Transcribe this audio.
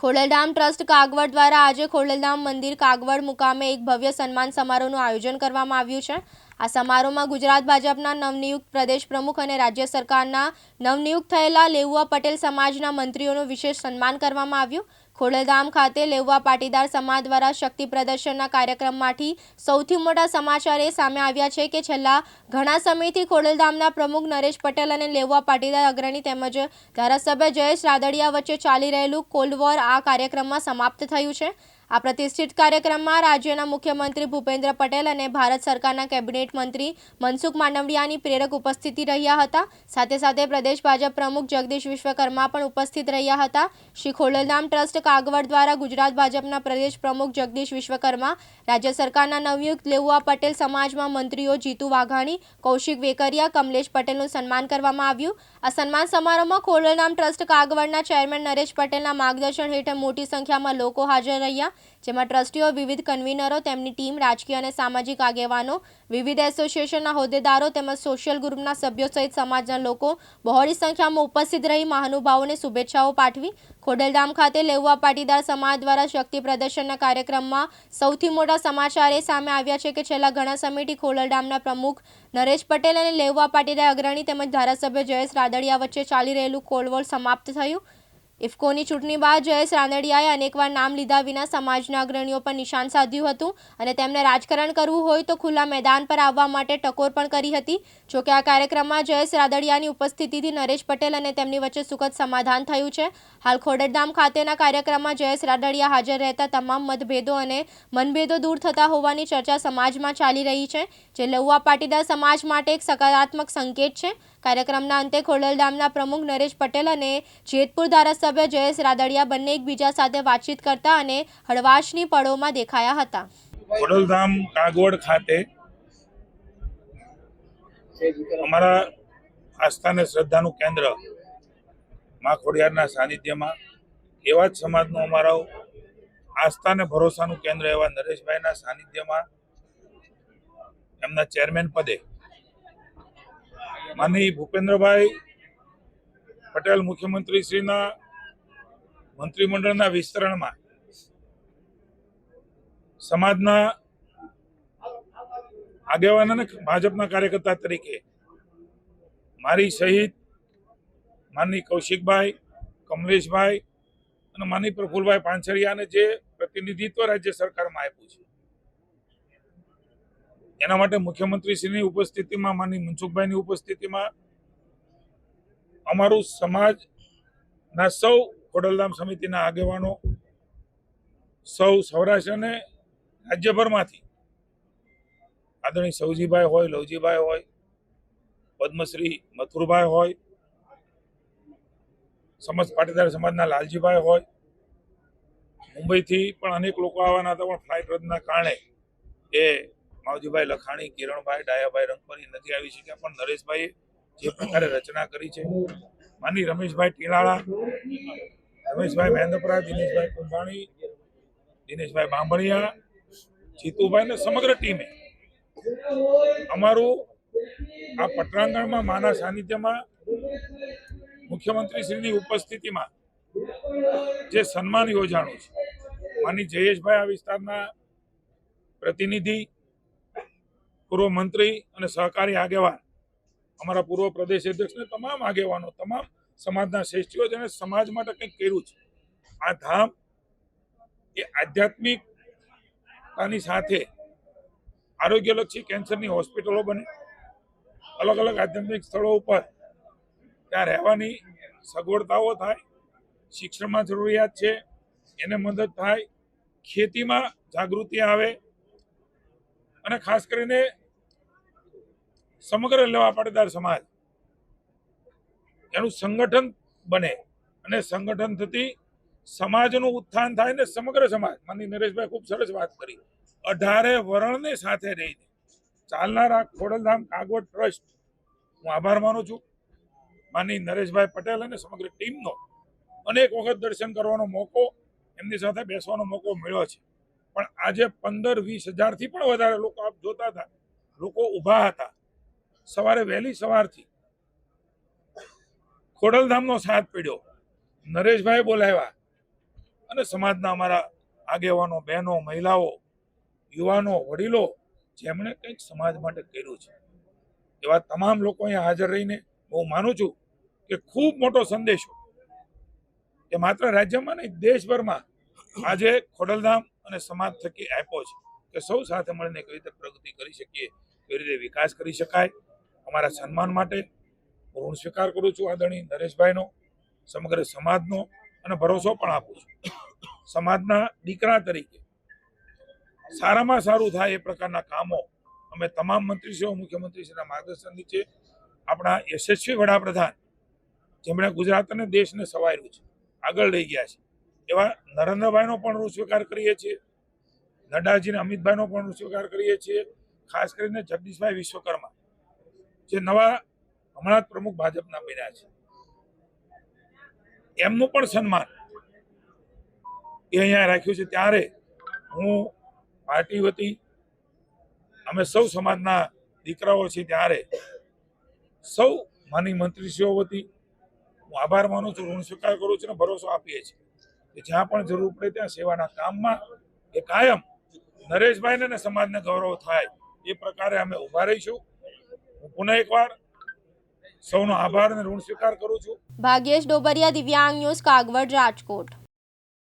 Khodaldham trust Kagvad દ્વારા આજે ખોડલધામ મંદિર કાગવડ મુકામે એક ભવ્ય સન્માન સમારોહનું આયોજન કરવામાં આવ્યું છે. આ સમારોહમાં ગુજરાત ભાજપના નવનિયુક્ત પ્રદેશ પ્રમુખ અને રાજ્ય સરકારના નવનિયુક્ત થયેલા લેઉવા પટેલ સમાજના મંત્રીઓનું વિશેષ સન્માન કરવામાં આવ્યું. ખોડલધામ ખાતે લેવવા પાટીદાર સમાજ દ્વારા શક્તિ પ્રદર્શનના કાર્યક્રમમાંથી સૌથી મોટા સમાચાર એ સામે આવ્યા છે કે છેલ્લા ઘણા સમયથી ખોડલધામના પ્રમુખ નરેશ પટેલ અને લેવવા પાટીદાર અગ્રણી તેમજ ધારાસભ્ય જયેશ રાદડિયા વચ્ચે ચાલી રહેલું કોલ્ડ વોર આ કાર્યક્રમમાં સમાપ્ત થયું છે. આ પ્રતિષ્ઠિત કાર્યક્રમમાં રાજ્યના મુખ્યમંત્રી ભૂપેન્દ્ર પટેલ અને ભારત સરકારના કેબિનેટ મંત્રી મનસુખ માંડવિયાની પ્રેરક ઉપસ્થિતિ રહ્યા હતા. સાથે સાથે પ્રદેશ ભાજપ પ્રમુખ જગદીશ વિશ્વકર્મા પણ ઉપસ્થિત રહ્યા હતા. શ્રી ખોડલધામ ટ્રસ્ટ કાગવડ દ્વારા ગુજરાત ભાજપના પ્રદેશ પ્રમુખ જગદીશ વિશ્વકર્મા, રાજ્ય સરકારના નવયુક્ત લેઉઆ પટેલ સમાજમાં મંત્રીઓ જીતુ વાઘાણી, કૌશિક વેકરિયા, કમલેશ પટેલનું સન્માન કરવામાં આવ્યું. આ સન્માન સમારોહમાં ખોડલધામ ટ્રસ્ટ કાગવડના ચેરમેન નરેશ પટેલના માર્ગદર્શન હેઠળ મોટી સંખ્યામાં લોકો હાજર રહ્યા. જેમાં ટ્રસ્ટીઓ વિવિધ કન્વીનરો, તેમની ટીમ, રાજકીય અને સામાજિક આગેવાનો, વિવિધ એસોસિએશનના હોદ્દેદારો તેમજ સોશિયલ ગ્રુપના સભ્યો સહિત સમાજના લોકો બહોળી સંખ્યામાં ઉપસ્થિત રહી મહાનુભાવોને શુભેચ્છાઓ પાઠવી ખોડલધામ ખાતે લેવા પાટીદાર સમાજ દ્વારા શક્તિ પ્રદર્શનના કાર્યક્રમમાં સૌથી મોટા સમાચાર એ સામે આવ્યા છે કે છેલ્લા ઘણા સમયથી ખોડલધામના પ્રમુખ નરેશ પટેલ અને લેવા પાટીદાર અગ્રણી તેમજ ધારાસભ્ય જયેશ રાદડિયા વચ્ચે ચાલી રહેલું કોલવોલ સમાપ્ત થયું. ઇફકોની ચૂંટણી બાદ જયેશ રાનડિયાએ અનેકવાર નામ લીધા વિના સમાજના અગ્રણીઓ પર નિશાન સાધ્યું હતું અને તેમને રાજકારણ કરવું હોય તો ખુલ્લા મેદાન પર આવવા માટે ટકોર પણ કરી હતી. જોકે આ કાર્યક્રમમાં જયેશ રાદડિયાની ઉપસ્થિતિથી નરેશ પટેલ અને તેમની વચ્ચે સુખદ સમાધાન થયું છે. હાલ ખોડરધામ ખાતેના કાર્યક્રમમાં જયેશ રાદડિયા હાજર રહેતા તમામ મતભેદો અને મનભેદો દૂર થતા હોવાની ચર્ચા સમાજમાં ચાલી રહી છે, જે લઉવા પાટીદાર સમાજ માટે એક સકારાત્મક સંકેત છે. કાર્યક્રમના અંતે ખોડલ ડામના પ્રમુખ નરેશ પટેલ અને જેતપુર ધારાસભ્ય જયેશ રાદડિયા બંને એકબીજા સાથે વાતચીત કરતા અને હળવાશની પળોમાં દેખાયા હતા. ખોડલધામ કાગવડ ખાતે અમારા આસ્થા અને શ્રદ્ધાનું કેન્દ્ર મા ખોડિયારના સાનિધ્યમાં એવા જ સમાજનું અમારો આસ્થા અને ભરોસાનું કેન્દ્ર એવા નરેશભાઈના સાનિધ્યમાં એમના ચેરમેન પદે માનની ભૂપેન્દ્રભાઈ પટેલ મુખ્યમંત્રી શ્રીના મંત્રીમંડળના વિસ્તરણમાં સમાજના આગેવાન અને ભાજપના કાર્યકર્તા તરીકે મારી સહિત માનની કૌશિકભાઈ, કમલેશભાઈ અને માની પ્રફુલભાઈ પાંછરિયાને જે પ્રતિનિધિત્વ રાજ્ય સરકારમાં આપ્યું છે. એના માટે મુખ્યમંત્રીશ્રીની ઉપસ્થિતિમાં માની મનસુખભાઈની ઉપસ્થિતિમાં અમારું સમાજના સૌ ખોડલધામ સમિતિના આગેવાનો, સૌ સૌરાષ્ટ્ર અને રાજ્યભરમાંથી આદરણીય સૌજીભાઈ હોય, લવજીભાઈ હોય, પદ્મશ્રી મથુરભાઈ હોય સમાજ પાટીદાર સમાજના લાલજીભાઈ હોય, મુંબઈથી પણ અનેક લોકો આવવાના હતા, પણ ફ્લાઇટ રદના કારણે એ માવજીભાઈ લખાણી, કિરણભાઈ, ડાયાભાઈ રંગપરી નથી આવી શક્યા, પણ નરેશભાઈએ જે પ્રકારે રચના કરી છે, માની રમેશભાઈ ટીલાળા, રમેશભાઈ મહેન્દ્રપરા દિનેશભાઈ કુંભાણી, દિનેશભાઈ બાંભણિયા જીતુભાઈ ને સમગ્ર ટીમે. અમારું આ પટરાંગણમાં માના સાનિધ્યમાં મુખ્યમંત્રી શ્રીની ઉપસ્થિતિમાં જે સન્માન યોજાણું છે, માની જયેશભાઈ આ વિસ્તારના પ્રતિનિધિ પૂર્વ મંત્રી અને સહકારી આગેવાન. અમારા પૂર્વ પ્રદેશ અધ્યક્ષને તમામ આગેવાનો, તમામ સમાજના શ્રેષ્ઠીઓ જેને સમાજ માટે કંઈક કર્યું છે. આ ધામ એ આધ્યાત્મિકતાની સાથે આરોગ્યલક્ષી કેન્સરની હોસ્પિટલો બને. અલગ અલગ આધ્યાત્મિક સ્થળો ઉપર ત્યાં રહેવાની સગવડતાઓ થાય, શિક્ષણમાં જરૂરિયાત છે, એને મદદ થાય, ખેતીમાં જાગૃતિ આવે અને ખાસ કરીને સમગ્ર લેવા પાટીદાર સમાજ. એનું સંગઠન બને અને સંગઠન થતી સમાજનું ઉત્થાન થાય ને સમગ્ર સમાજ. માની નરેશભાઈ ખૂબ સરસ વાત કરી. અઢારે વરણને સાથે રહીને ચાલનારા ખોડલધામ કાગવડ ટ્રસ્ટ, હું આભાર માનું છું. માની નરેશભાઈ પટેલ અને સમગ્ર ટીમનો અનેક વખત દર્શન કરવાનો મોકો, એમની સાથે બેસવાનો મોકો મળ્યો છે. પણ આજે પંદર વીસ હજારથી પણ વધારે લોકો આપ જોતા હતા. લોકો ઊભા હતા. સવારે વહેલી સવારથી ખોડલધામનો સાથ પીડ્યો. નરેશભાઈ બોલાવ્યા અને સમાજના અમારા આગેવાનો, બહેનો, મહિલાઓ, યુવાનો, વડીલો, જેમણે કંઈક સમાજ માટે કર્યું છે. એવા તમામ લોકો અહીંયા હાજર રહીને હું માનું છું કે ખૂબ મોટો સંદેશો એ માત્ર રાજ્યમાં નહીં, દેશભરમાં આજે ખોડલધામ અને સમાજ થકી આપ્યો છે કે સૌ સાથે મળીને કઈ રીતે પ્રગતિ કરી શકીએ, કેવી રીતે વિકાસ કરી શકાય અમારા સન્માન માટે હું ઋણ સ્વીકાર કરું છું આદરણીય નરેશભાઈનો, સમગ્ર સમાજનો અને ભરોસો પણ આપું છું. સમાજના દીકરા તરીકે સારામાં સારું થાય એ પ્રકારના કામો અમે તમામ મંત્રીશ્રીઓ, મુખ્યમંત્રીશ્રીના માર્ગદર્શન નીચે આપણા યશસ્વી વડાપ્રધાન, જેમણે ગુજરાત અને દેશને સવાર્યું છે, આગળ લઈ ગયા છે. એવા નરેન્દ્રભાઈનો પણ ઋણ સ્વીકાર કરીએ છીએ, નડ્ડાજીને અમિતભાઈનો પણ સ્વીકાર કરીએ છીએ, ખાસ કરીને જગદીશભાઈ વિશ્વકર્મા. જે નવા હમણાં પ્રમુખ ભાજપના બન્યા છે. એમનું પણ સન્માન એ અહીંયા રાખ્યું છે. ત્યારે હું પાર્ટી વતી અમે સૌ સમાજના દીકરાઓ છીએ ત્યારે સૌ માની મંત્રીશ્રીઓ વતી હું આભાર માનું છું, ઋણ સ્વીકાર કરું છું અને ભરોસો આપીએ છીએ કે જ્યાં પણ જરૂર પડે ત્યાં સેવાના કામમાં એ કાયમ નરેશભાઈને અને સમાજને ગૌરવ થાય એ પ્રકારે અમે ઊભા રહીશું. હું પુનઃ એકવાર સૌનો આભાર અને ઋણ સ્વીકાર કરું છું. ભાગ્યેશ ડોબરિયા, દિવ્યાંગ ન્યૂઝ કાગવડ, રાજકોટ.